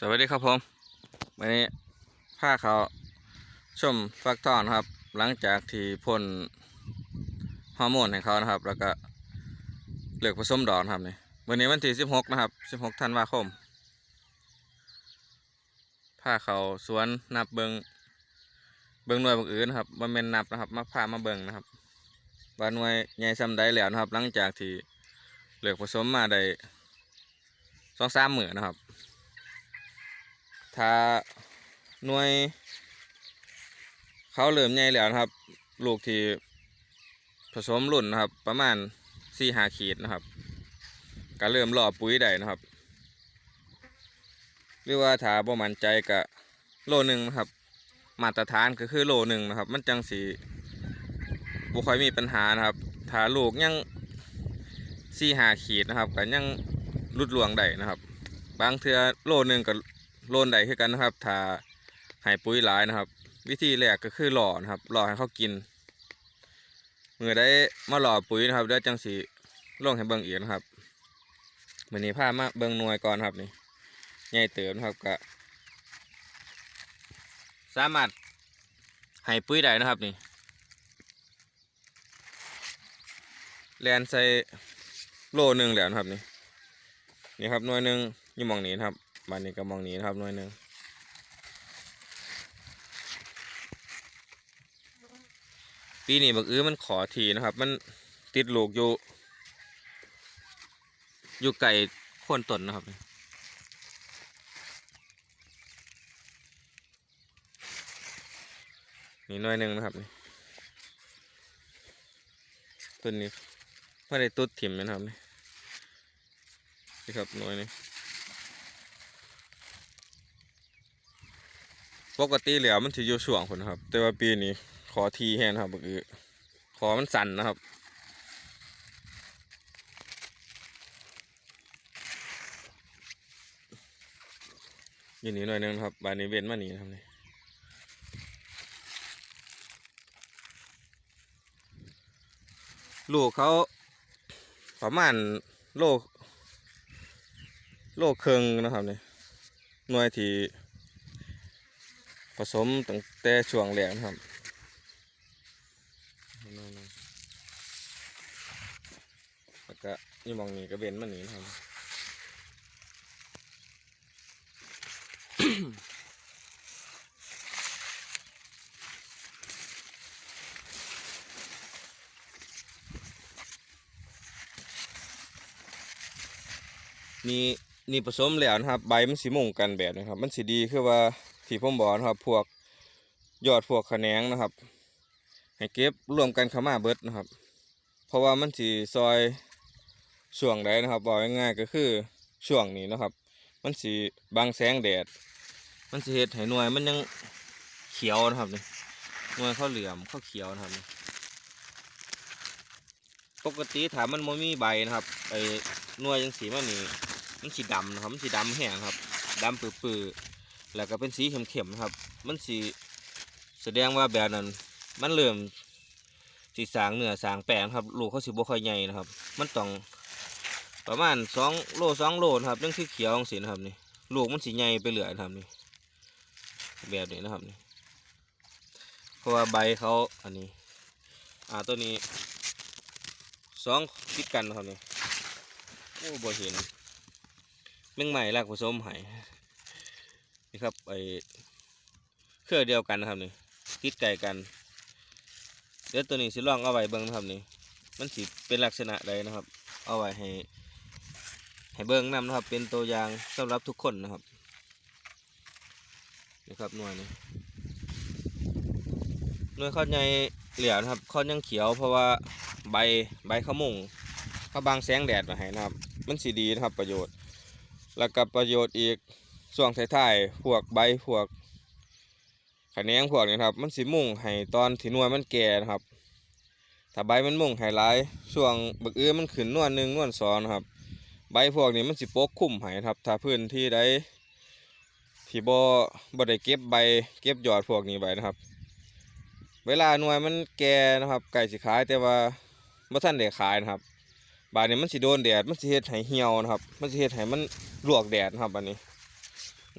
สวัสดีครับผมวันนี้พาเขาชมฟักทองนครับ หลังจากที่พ่นฮอร์โมนให้เขานะครับ แล้วก็เลือกผสมดอกนครับนี่วันนี้วันที่สิบหกนะครับสิบหกธันวาคมพาเขาสวนนับเบิงเบิงหน่วยบางอื่นนะครับมาเป็นนับนะครับมาพามาเบิงนะครับว่าหน่วยใหญ่ซ้ำใดแล้วนะครับ หลังจากที่เลือกผสมมาได้สองสามหมื่นนะครับ ถ้าหน่วย เขาเริ่มใหญ่แล้วนะครับ ลูกที่ผสมรุ่นนะครับ ประมาณสี่หาขีดนะครับก็เริ่มรอปุ๋ยได้นะครับ หรือว่าถ้าบ่มั่นใจก็โลหนึ่งนะครับ มาตรฐานก็คือโลหนึ่งนะครับ มันจังสีบ่ค่อยมีปัญหานะครับ ถ้าลูกยังสี่หาขีดนะครับก็ยังรุดหลวงได้นะครับ บางเทือโลหนึ่งก็ โลนใดคือกันนะครับ ถ้าให้ปุ๋ยหลายนะครับ วิธีแรกก็คือหล่อนะครับหล่อให้เขากินเมื่อได้มาหล่อปุ๋ยนะครับเดี๋ยวจังสีลงให้เบิ่งอีกนะครับวันนี้พามาเบิ่งนวยก่อนครับนี่ใหญ่เติมนะครับก็สามารถให้ปุ๋ยได้นะครับนี่แลนใส่โลหนึ่งแล้วนะครับนี่นี่ครับหน่วยหนึ่งยู่มองนี้นะครับ บ้านนี้ก็มองนี้นะครับหน่วยหนึ่งปีนี้บักอื้อมันขอทีนะครับ มันติดลูกอยู่ อยู่ไก่โคนต้นนะครับนี่หน่วยหนึ่งนะครับนี่ต้นนี้ไม่ได้ตุดถิ่มนะครับนี่นี่ครับหน่วยนี้ ปกติแล้วมันถืออยู่ช่วงคนครับ แต่ว่าปีนี้ขอทีแห้งนครับก็คือขอมันสั่นนะครับอยู่นี่หน่อยหนึงครับบานนี้เว้นมานี่นะครับนี่ลูกเขาประมาณโลโลเครึ่งนะครับนี่หน่วยที่ ผสมตั้งแต่ช่วงแรกนะครับแล้วก็นี่มองนี้ก็เว้นมันนี้นะครับนี่นี่ผสมแล้วนะครับ ใบมันสีม่งกันแบบนะครับ มันสีดีคือว่า ที่ผมบอกนะครับ พวกยอดพวกแขนงนะครับ ให้เก็บรวมกันข้ามาเบิดนะครับ เพราะว่ามันสีซอยช่วงใดนะครับบอกง่ายๆก็คือช่วงนี้นะครับ มันสีบางแสงแดด มันสีเห็ดให้หน่วยมันยังเขียวนะครับนี่หน่วยเขาเหลื่อมเขาเขียวนะครับปกติถามมันโมมีใบนะครับไอ้หน่วยยังสีมันนี่มันสีดำนะครับมันสีดำแห้งครับดำปื้อๆ แล้วก็เป็นสีเข้มๆนะครับ มันสีแสดงว่าแบบนั้น มันเริ่มสีสางเนื้อสางแป้งครับลูกเขาสีบ่ค่อยใหญ่นะครับ มันต้องประมาณสองโลสองโลนะครับเรื่องที่เขียวของสีนะครับนี่ลูกมันสีใหญ่ไปเหลือนะครับนี่แบบนี้นะครับนี่เพราะว่าใบเขาอันนี้ อ่าตัวนี้สองติดกันนะครับนี่โอ้บ่เห็นแมงใหม่รากผสมหาย นี่ครับไอเครื่องเดียวกันนะครับนี่ติดไก่กัน เดี๋ยวตัวนี้สิลองเอาไว้เบิ่งนะครับนี่มันสิเป็นลักษณะใดนะครับ เอาไว้ให้ให้เบิ่งนำนะครับ เป็นตัวอย่างสำหรับทุกคนนะครับนี่ครับหน่วยนี้หน่วยข้าวใหญ่เหลี่ยนะครับข้าวยังเขียว เพราะว่าใบใบข้าวมุงเขาบางแสงแดดมาให้นะครับ มันสีดีนะครับประโยชน์ แล้วก็ประโยชน์อีก ส่วงท้ายๆพวกใบพวกแขนงพวกนี้ครับ มันสีมุ่งให้ตอนที่นวยมันแก่นะครับ ถ้าใบมันมุ่งให้หลายช่วงบักเอื้อมันขึ้นนวลหนึ่งนวลสองนะครับ ใบพวกนี้มันสิปกคลุมให้ครับ ถ้าพื้นที่ใดที่บ่บ่ได้เก็บใบเก็บยอดพวกนี้ไว้นะครับ เวลาหน่วยมันแก่นะครับไก่สิขายแต่ว่าบ่ทันได้ขายนะครับบาดนี้มันสิโดนแดดมันสิเฮ็ดให้เหี่ยวนะครับ มันสิเฮ็ดให้มันลวกแดดนะครับอันนี้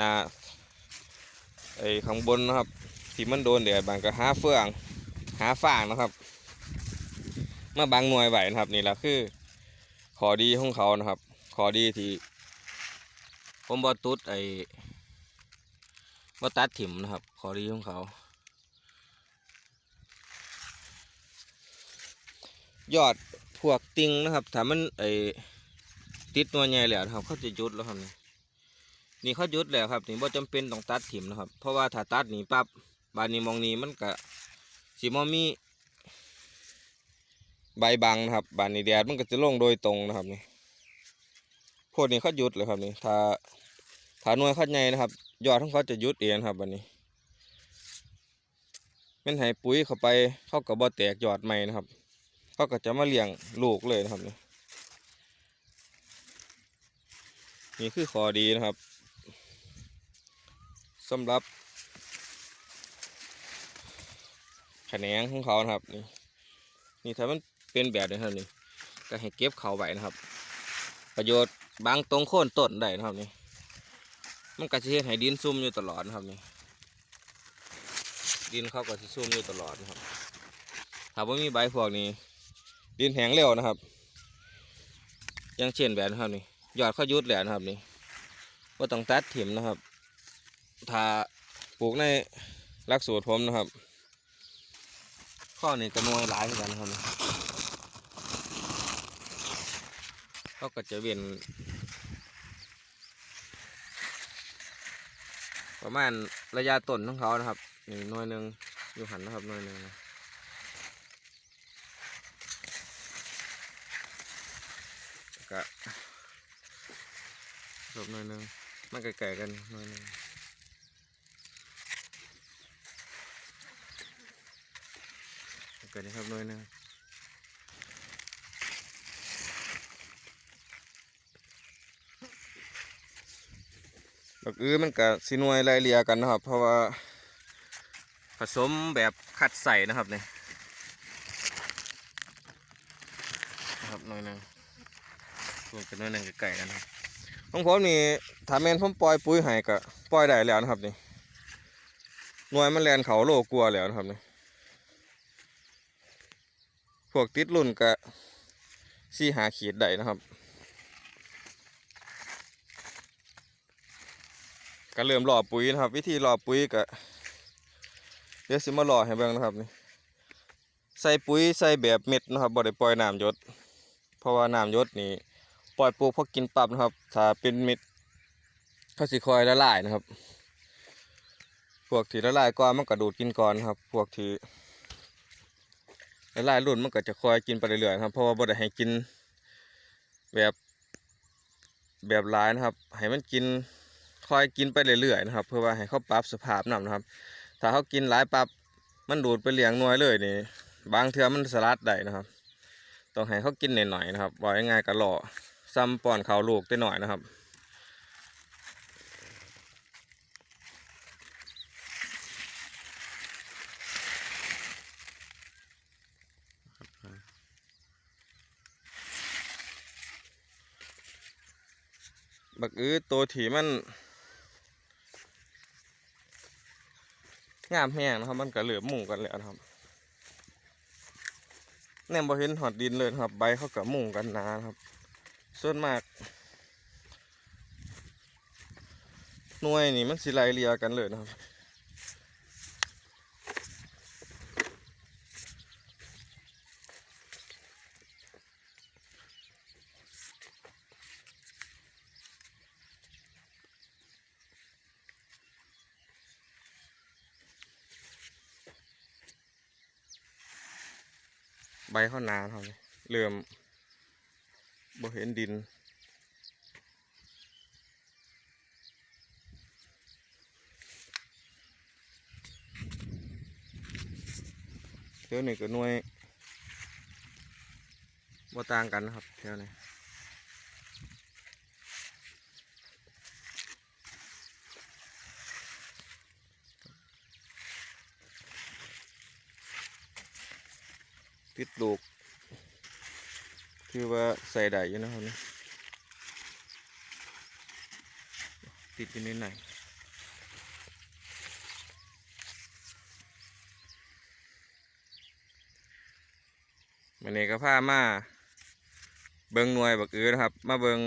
นาไอ้ข้างบนนะครับ ที่มันโดนแดดบางก็หาเฟือง หาฟางนะครับ มาบางหน่วยไหวนะครับนี่แหละคือขอดีของเขานะครับ ขอดีที่ผมบอตุดไอ้บอตัดถิ่มนะครับ ขอดีของเขายอดพวกติงนะครับถ้ามันไอ้ติดตัวใหญ่แล้วนะครับเขาจะยุดแล้วครับนี่ นี่เขาหยุดแล้วครับนี่บ่จำเป็นต้องตัดถิ่มนะครับ เพราะว่าถ้าตัดนี่ปั๊บบานนี้มองนี้มันก็สิมอมีใบบังนะครับ บานนี้แดดมันก็จะลงโดยตรงนะครับนี่พวกนี้เขาหยุดเลยครับนี่ถ้าถ้าหน่วยเขาใหญ่นะครับ ยอดของเขาจะหยุดเองครับบานนี้เป็นให้ปุ๋ยเข้าไปเข้าก็บ่แตกยอดใหม่นะครับเขาก็จะมาเลี้ยงลูกเลยนะครับนี่นี่คือข้อดีนะครับ สำหรับแขนงของเขานะครับ นี่นี่ถ้ามันเป็นแบบนี้ครับนี่ก็ให้เก็บเขาไว้นะครับ ประโยชน์บางตรงโค่นต้นได้นะครับนี่มันก็จะเฮ็ดให้ดินซุ่มอยู่ตลอดนะครับนี่ดินเขาก็จะซุ่มอยู่ตลอดนะครับถ้าว่ามีใบพวกนี้ ดินแห้งเร็วนะครับอยังเช่นแบบนะครับนี่ยอดเขายุดแหลนะครับนี่ว่าต้องตัดถิ่มนะครับ ถ้าปลูกในลักสูตรผมนะครับ ข้อนี้ก็นวยหลายเหมือนกันนะครับนี่เขาก็จะเวียนประมาณระยะต้นของเขานะครับนี่หน่วยหนึ่งอยู่หันนะครับหน่วยหนึ่งก็รบหน่อยหนึ่งมันไก่ๆกันหน่อยหนึ่ง กิดนะครับหน่อยนึงบักอื้อมันกับสีนวยไล่เลียกันนะครับ เพราะว่า ผสมแบบคัดใส่นะครับเนี่ยนะครับหน่อยนึงรวมกันด้วยนึงไก่กันครับของผมนี่ถ้าแมนผมปล่อยปุ๋ยให้ก็ปล่อยได้แล้วนะครับนี่หน่วยมันแลนเขาโลกลัวแล้วนะครับนี่ วกติดรุ่นก็สี่หาขีดได้นะครับ ก็เริ่มหล่อปุ๋ยนะครับ วิธีหล่อปุ๋ยก็เดี๋ยวสิมาหล่อให้เบิ่งนะครับนี่ใส่ปุ๋ยใส่แบบเม็ดนะครับบ่ได้ปล่อยน้ำหยศเพราะว่าน้ำหยศนี่ปล่อยปลูกพอกินปรับนะครับ ถ้าเป็นเม็ดเขาสิคอยละลายนะครับ พวกที่ละลายก่อนมันก็ดูดกินก่อนครับ พวกที่ ละลายรุ่นมันก็จะคอยกินไปเรื่อยๆครับ เพราะว่าบ่ได้ให้กินแบบแบบหลายนะครับ ให้มันกินคอยกินไปเรื่อยๆนะครับ เพื่อว่าให้เขาปรับสภาพน้ำนะครับ ถ้าเขากินหลายปรับมันดูดไปเลี้ยงน่วยเลยนี่ บางเทือมันสลัดได้นะครับ ต้องให้เขากินหน่อยๆนะครับว่ายังไงก็หล่อซ้ำป้อนเขาลูกได้หน่อยนะครับ บักอื้อตัวถีมันงามแห้งนะครับมันก็เหลือหมู่กันแล้วนะครับแนมบอเห็นหอดดินเลยครับ ใบเขากับมุ่งกันนานครับ ส่วนมากหน่วยนี่มันสิไลเรียกันเลยนะครับ เขาหนาครับเริ่มบ่เห็นดินเดี๋ยวนี้ก็หน่วยบ่ต่างกันนะครับแถวนี้ ติดลูกที่ว่าใส่ได้ยังนะครับนี่ติดอยู่ในไหน่มันเอกผ้ามาเบิงหน่วยบักอือนะครับ มาเบิง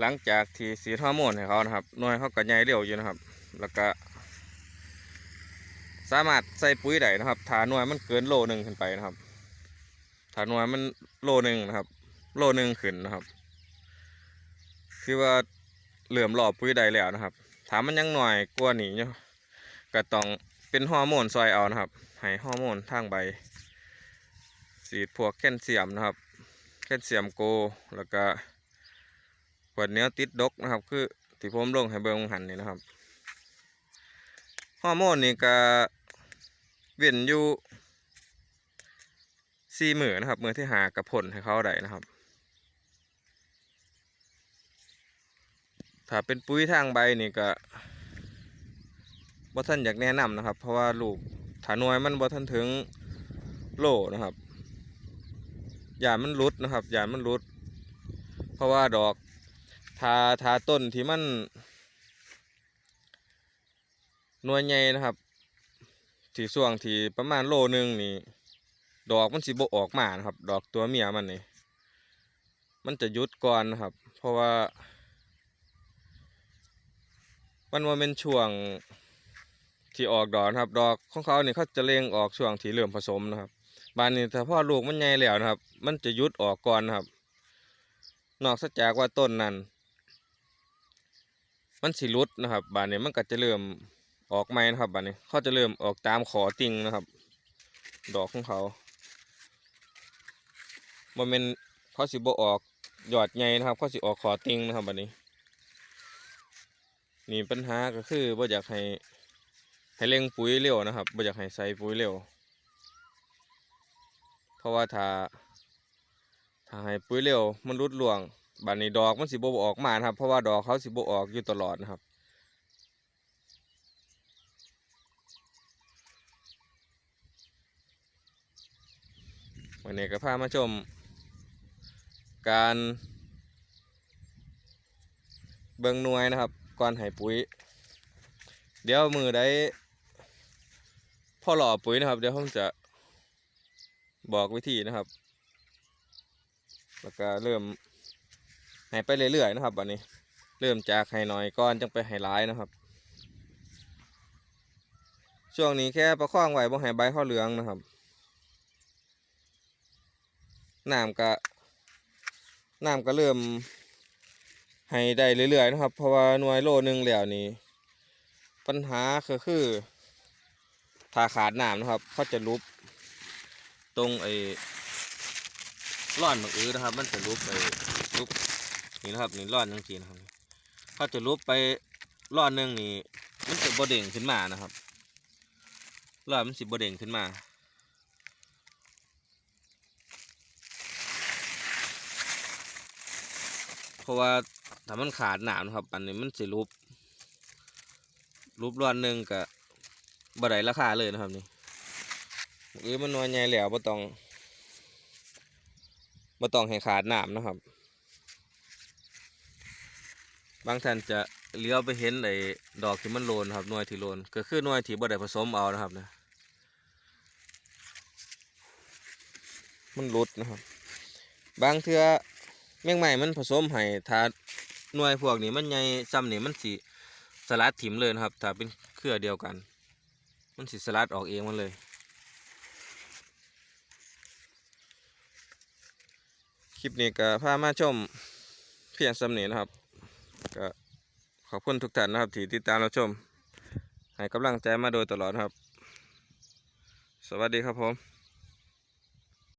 หลังจากที่สีท่อโมนให้เขานะครับหน่วยเขาก็ใหญ่เร็วอยู่นะครับ แล้วก็ สามารถใส่ปุ๋ยได้นะครับถ้าหน่วยมันเกินโลหนึ่งขึ้นไปนะครับถ้าหน่วยมันโลหนึ่งนะครับ โลหนึ่งขึ้นนะครับ คือว่าเหลื่อมหลอบปุ๋ยได้แล้วนะครับถามมันยังหน่อยกลัว่านี้อยู่ก็ต้องเป็นฮอร์โมนซอยเอานะครับให้ฮอร์โมนทางใบสีดพวกแคลเซียมนะครับ แคลเซียมโกแล้วก็ขวดเนื้อติดดกนะครับ คือที่ผมลงให้เบิ่งหันนี่นะครับฮอร์โมนนี่ก็ เว้นอยู่สี่มือนะครับมือที่หากับผลให้เขาได้นะครับ ถ้าเป็นปุ๋ยทางใบนี่ก็บ่ท่านอยากแนะนำนะครับ เพราะว่าลูกถานวยมันบ่ท่านถึงโลนะครับยานมันรุดนะครับยานมันรุด เพราะว่าดอกทาทาต้นที่มันนวยใหญ่นะครับ ที่ส่วงที่ประมาณโลหนึงนี่ ดอกมันสิบออกมานะครับ ดอกตัวเมียมันนี่ มันจะยุดก่อนนะครับ เพราะว่า มันว่าเป็นช่วงที่ออกดอกนะครับ ดอกของเขาเนี่ยเขาจะเล็งออกช่วงที่เริ่มผสมนะครับบานนี้ถ้าพ่อลูกมันใหญ่แล้วนะครับ มันจะยุดออกก่อนนะครับ นอกจากว่าต้นนั้น มันสิหลุดนะครับ บานนี้มันก็จะเริ่ม ออกใหม่นะครับบานนี้เขาจะเริ่มออกตามขอติงนะครับ ดอกของเขาบ่แมันเขาสิบออกยอดใหญ่นะครับเขาสิออกขอติงนะครับบานนี้ นี่ปัญหาก็คือบ่อยากให้ให้เร่งปุ๋ยเร็วนะครับบ่อยากให้ใส่ปุ๋ยเร็ว เพราะว่าถ้าถ้าให้ปุ๋ยเร็วมันรุดร่วงบัดนี้ดอกมันสิบออกมานะครับเพราะว่าดอกเขาสิบออกอยู่ตลอดนะครับ วันนี้ก็พามาชม การเบิ่งหน่วยนะครับก่อนให้ปุ๋ย เดี๋ยวมือได้พ่อหล่อปุ๋ยนะครับ เดี๋ยวผมจะบอกวิธีนะครับ แล้วก็เริ่มให้ไปเรื่อยๆนะครับวันนี้ เริ่มจากให้น้อยก้อนจังไปให้ร้ายนะครับ ช่วงนี้แค่ประคองไว้บ่ให้ใบข้าเหลืองนะครับ น้ำก็น้ำก็เริ่มให้ได้เรื่อยๆนะครับ เพราะว่าหน่วยโลนึงแล้วนี่ปัญหาก็คือถ้าขาดน้ำนะครับเขาจะลุบตรงไอ้ร่อนบักอื้อนะครับ มันจะลุบไปลุบนี่นะครับนี่ร่อนจังสีนะครับเขาจะลุบไปร่อนหนึงนี่มันจะบ่เด้งขึ้นมานะครับร่อนมันสิบ่เด้งขึ้นมา เพราะว่าถ้ามันขาดหนามนะครับ อันนี้มันสิรูปรูปร้อนหนึ่งกับบ่ไดราคาเลยนะครับนี่หรือมันน้อยใหญ่แล้วบ่ต้องบ่ต้องให้ขาดหนามนะครับ บางท่านจะเลี้ยวไปเห็นไอ้ดอกที่มันโลนครับหน่วยที่โลนก็คือหน่วยที่บ่ไดผสมเอานะครับนะมันหลุดนะครับ บางเทื่อ แมงใหม่มันผสมให้ถ้าหน่วยพวกนี้มันใหญ่ซ้ำนี่มันสิสลัดถิ่มเลยนะครับถ้าเป็นเครือเดียวกัน มันสิสลัดออกเองมันเลยคลิปนี้ก็พามาชมเพียงสำนีนะครับก็ขอบคุณทุกท่านนะครับที่ติดตามเราชมให้กำลังใจมาโดยตลอดครับ สวัสดีครับผม